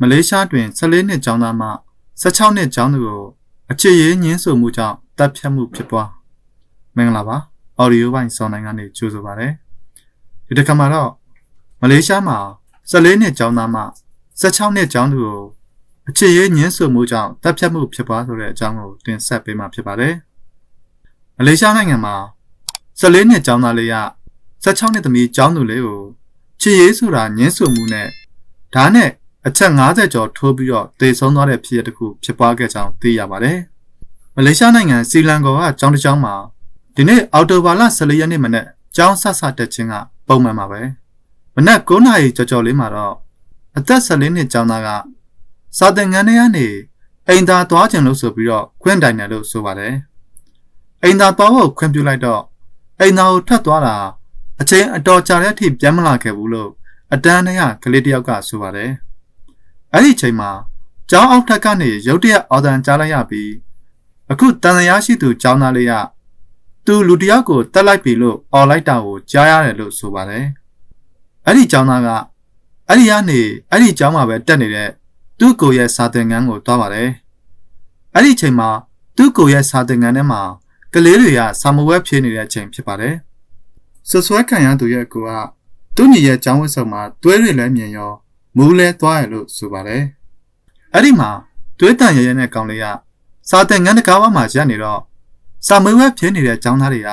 မလေးရှားတွင်14နှစ်ကျောင်းသားမှ16နှစ်ကျောင်းသူကိုအခြေရေးညှင်းဆိုမှုကြောင့်တပ်ဖြတ်မှုဖြစ်ပွားမင်္ဂလာပါအော်ဒီယိုပိုင်းစောင်းနိုင်ကနေကြိုဆိုပါရစေဒီတစ်ခါမှာတော့မလေးရှားမှာ14နှစ်ကျောင်းသားမှ16နှစ်ကျောင်းသူကိုအခြေရေးညှင်းဆိုမှုကြောင့်တပ်ဖြတ်မှုဖြစ်ပွားဆိုတဲ့အကြောင်းကိုတင်ဆက်ပေးမှာဖြစ်ပါတယ်မလေးရှားနိုင်ငံမှာ14နှစ်ကျောင်းသားလေးက16နှစ်သမီးကျောင်းသူလေးကိုချစ်ရေးဆိုတာညှင်းဆိုမှုနဲ့ဒါနဲ့ အချက်50ကျော်ထိုးပြီးတော့တေဆုံးသွားတဲ့ဖြစ်ရပ်တစ်ခုဖြစ်ပွားခဲ့ကြောင်းသိရပါတယ်။မလေးရှားနိုင်ငံစီလန်ကောကကျောင်းတစ်ကျောင်းမှာဒီနေ့အော်တိုဘာလ14ရက်နေ့မနေ့ကျောင်းဆက်ဆက်တက်ခြင်းကပုံမှန်ပါပဲ။မနက်9နာရီကျော်ကျော်လေးမှာတော့အသက်14နှစ်ကျောင်းသားကစာသင်ခန်းထဲကနေအိမ်သာသွားခြင်းလို့ဆိုပြီးတော့ခွင့်တိုင်တယ်လို့ဆိုပါတယ်။အိမ်သာသွားဖို့ခွင့်ပြုလိုက်တော့အိမ်သာကိုထပ်သွားတာအချိန်အတော်ကြာတဲ့အထိပြန်မလာခဲ့ဘူးလို့အတန်းထဲကကလေးတယောက်ကဆိုပါတယ်။ အဲ့ဒီချိန်မှာကျောင်းအောက်ထပ်ကနေရုတ်တရက်အော်တန်ကြားလိုက်ရပြီးအခုတန်တရားရှိသူကျောင်းသားလေးကသူလူတယောက်ကိုတက်လိုက်ပြီလို့အော်လိုက်တာကိုကြားရတယ်လို့ဆိုပါတယ်။အဲ့ဒီကျောင်းသားကအဲ့ဒီကနေအဲ့ဒီကျောင်းမှာပဲတက်နေတဲ့သူ့ကိုရဲ့စာသင်ခန်းကိုသွားပါတယ်။အဲ့ဒီချိန်မှာသူ့ကိုရဲ့စာသင်ခန်းထဲမှာကလေးတွေကစာမဝဲဖြေနေတဲ့အချိန်ဖြစ်ပါတယ်။ဆွဆွဲခံရသူရဲ့ကိုကသူ့ညီရဲ့ကျောင်းဝတ်စုံမှာတွဲတွေလည်းမြင်ရော မူးလဲသွားရလို့ဆိုပါတယ်။အဲ့ဒီမှာတွေးတန်ရရဲနဲ့ကောင်လေးကစာတင်ငန်းတကားဝမှာရက်နေတော့စာမွေးဝဲဖြစ်နေတဲ့ចောင်းသားတွေက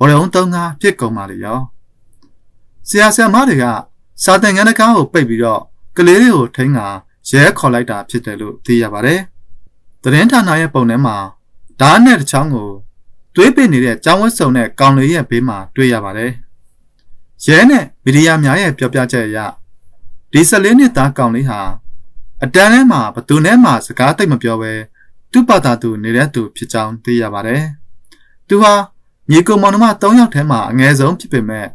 ဝရုံသုံးကားပြစ်ကုန်ပါလေရော။ဆရာဆရာမတွေကစာတင်ငန်းတကားကိုပိတ်ပြီးတော့ကလေးတွေကိုထိန်းကရဲခေါ်လိုက်တာဖြစ်တယ်လို့သိရပါတယ်။သတင်းဌာနရဲ့ပုံထဲမှာဓာတ်နဲ့တစ်ချောင်းကိုတွေးပင်နေတဲ့ចောင်းဝတ်စုံနဲ့ကောင်လေးရဲ့ဘေးမှာတွေ့ရပါတယ်။ရဲနဲ့မီဒီယာများရဲ့ပြောပြချက်အရ ဒီ14နှစ်သားကောင်လေးဟာအတန်းထဲမှာဘသူနဲ့မှစကားသိမ့်မပြောဘဲသူ့ဘာသာသူနေတဲ့သူဖြစ်ကြောင်းသိရပါတယ်။သူဟာညီကောင်မောင်နှမ3ယောက်ထဲမှာအငယ်ဆုံးဖြစ်ပေမဲ့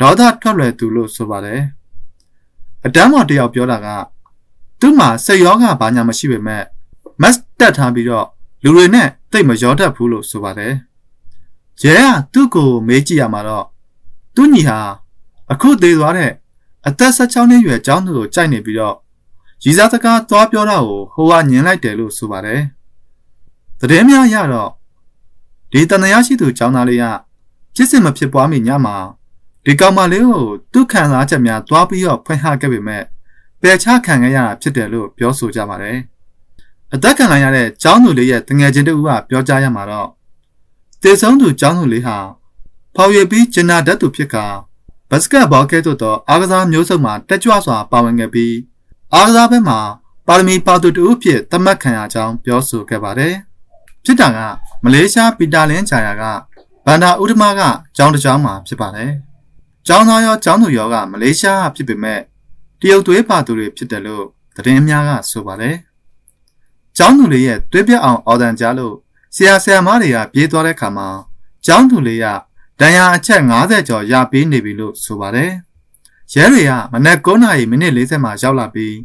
ဒေါသထွက်လွယ်သူလို့ဆိုပါတယ်။အတန်းမောင်တယောက်ပြောတာကသူ့မှာစိတ်ရောဂါဘာညာမရှိပေမဲ့မတ်တက်ထားပြီးတော့လူတွေနဲ့တိတ်မရောတတ်ဘူးလို့ဆိုပါတယ်။ရဲကသူ့ကိုမေးကြည့်ရမှာတော့သူ့ညီဟာအခုသေးသွားတဲ့ အသက်16နှစ်ရွယ်ကျောင်းသူကိုကြိုက်နေပြီးတော့ရည်စားစကားသွားပြောတာကိုဟိုကညင်လိုက်တယ်လို့ဆိုပါတယ်။သတင်းများရတော့ဒီတန်တရားရှိသူကျောင်းသားလေးကဖြစ်စဉ်မဖြစ်ပွားမီညမှာဒီကောင်မလေးကိုသူ့ခံစားချက်များသွားပြီးတော့ဖွင့်ဟခဲ့ပေမဲ့ပယ်ချခံခဲ့ရတာဖြစ်တယ်လို့ပြောဆိုကြပါတယ်။အသက်ခံလိုက်ရတဲ့ကျောင်းသူလေးရဲ့တငယ်ချင်းတူကပြောကြားရမှာတော့တေဆုံးသူကျောင်းသူလေးဟာဖော်ရပြီးကျင်နာတတ်သူဖြစ်ကာ ဘတ်စကတ်ဘောကဲ့သို့သောအားကစားမျိုးစုံမှာတက်ကြွစွာပါဝင်ခဲ့ပြီးအားကစားဘက်မှာပါရမီပါသူတူအဖြစ်သတ်မှတ်ခံရကြောင်းပြောဆိုခဲ့ပါတယ်။ဖြစ်တာကမလေးရှားပီတာလင်းဂျာယာကဘန္တာဥဒမကကျောင်းတစ်ကျောင်းမှာဖြစ်ပါတယ်။ကျောင်းသားရောကျောင်းသူရောကမလေးရှားဖြစ်ပေမဲ့တရုတ်သွေးပါသူတွေဖြစ်တယ်လို့သတင်းများကဆိုပါတယ်။ကျောင်းသူလေးရဲ့သွေးပြက်အောင်အော်ဒန်ကြားလို့ဆရာဆရာမတွေကပြေးသွားတဲ့ခါမှာကျောင်းသူလေးက ဒဏ်ရာအချက်90ကျော်ရပေးနေပြီလို့ဆိုပါတယ်။ရဲတွေကမနက်9နာရီမိနစ်40မှာရောက်လာပြီး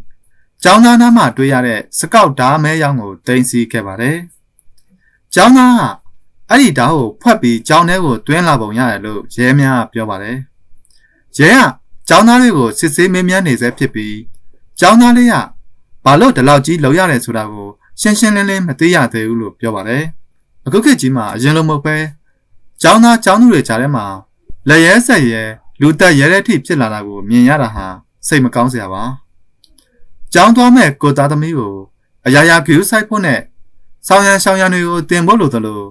ကျောင်းသားနားမှာတွေ့ရတဲ့စကောက်ဓာမဲရောင်ကိုတင်စီခဲ့ပါတယ်။ကျောင်းသားကအဲ့ဒီဓာတ်ကိုဖွက်ပြီးကျောင်းထဲကိုတွင်းလာပုံရတယ်လို့ရဲများကပြောပါတယ်။ရဲကကျောင်းသားလေးကိုစစ်ဆေးမင်းမြန်းနေစေဖြစ်ပြီးကျောင်းသားလေးကဘာလို့ဒီလောက်ကြီးလောက်ရတယ်ဆိုတာကိုရှင်းရှင်းလင်းလင်းမသိရသေးဘူးလို့ပြောပါတယ်။အခုခေတ်ကြီးမှာအရင်လိုမဟုတ်ပဲ ကျောင်းသားကျောင်းသူတွေကြားထဲမှာလက်ရဲဆက်ရဲလူတက်ရဲတဲ့အထိဖြစ်လာတာကိုမြင်ရတာဟာစိတ်မကောင်းစရာပါ။ကျောင်းသွားမဲ့ကိုသားသမီးကိုအရာရာဂူးဆိုင်ဖို့နဲ့ဆောင်းရံရှောင်းရံတွေကိုတင်ဖို့လိုသလို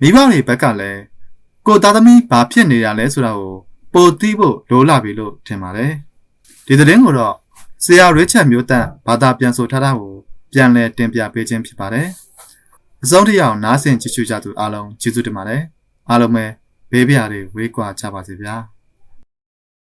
မိဘတွေဘက်ကလည်းကိုသားသမီးဘာဖြစ်နေရလဲဆိုတာကိုပိုသိဖို့လိုလာပြီလို့ထင်ပါတယ်။ဒီသတင်းကိုတော့ဆရာရစ်ချက်မျိုးတန့်ဘာသာပြန်ဆိုထားတာကိုပြန်လည်တင်ပြပေးခြင်းဖြစ်ပါတယ်။အစုံတစ်ယောက်နားဆင်ကြည့်ရှုကြသူအားလုံးကျေးဇူးတင်ပါတယ်။ အားလုံးပဲဘေးပြားတွေဝေးကွာကြပါစေဗျာ။